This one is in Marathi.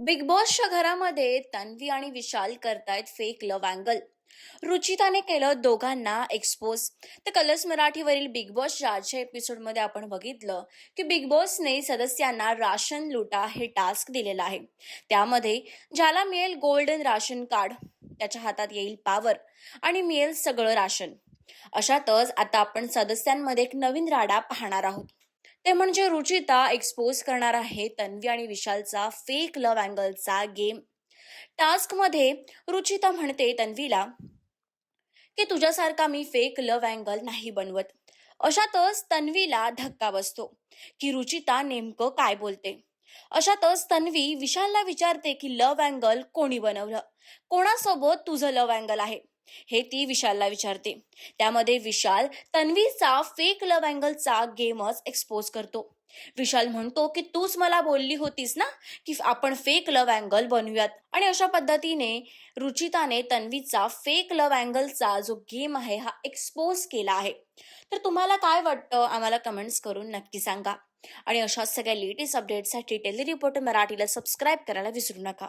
बिग बॉसच्या घरामध्ये तन्वी आणि विशाल करतायत फेक लव्ह अँगल रुचिताने केलं दोघांना एक्सपोज तर कलर्स मराठीवरील बिग बॉसच्या आजच्या एपिसोडमध्ये आपण बघितलं की बिग बॉसने सदस्यांना राशन लुटा हे टास्क दिलेलं आहे. त्यामध्ये ज्याला मिळेल गोल्डन राशन कार्ड त्याच्या हातात येईल पावर आणि मिळेल सगळं राशन. अशातच आता आपण सदस्यांमध्ये एक नवीन राडा पाहणार आहोत. ते म्हणजे रुचिता एक्सपोज करणार आहे तन्वी आणि विशालचा फेक लव्ह अँगलचा गेम टास्कमध्ये रुचिता म्हणते तन्वीला की तुझ्यासारखा मी फेक लव्ह अँगल नाही बनवत. अशातच तन्वीला धक्का बसतो की रुचिता नेमकं काय बोलते? अशातच तन्वी विशालला विचारते की लव्ह अँगल कोणी बनवलं? कोणासोबत तुझं लव्ह अँगल आहे? हे ती विशालला विचारते. त्यामध्ये विशाल तन्वीचा फेक लव्ह अँगलचा गेमच एक्सपोज करतो. विशाल म्हणतो की तूच मला बोलली होतीस ना की आपण फेक लव्ह अँगल बनवूयात. आणि अशा पद्धतीने रुचिताने तन्वीचा फेक लव्ह अँगलचा जो गेम आहे हा एक्सपोज केला आहे. तर तुम्हाला काय वाटतं आम्हाला कमेंट्स करून नक्की सांगा. आणि अशाच सगळ्या लेटेस्ट अपडेटसाठी टेली रिपोर्टर मराठीला सबस्क्राईब करायला विसरू नका.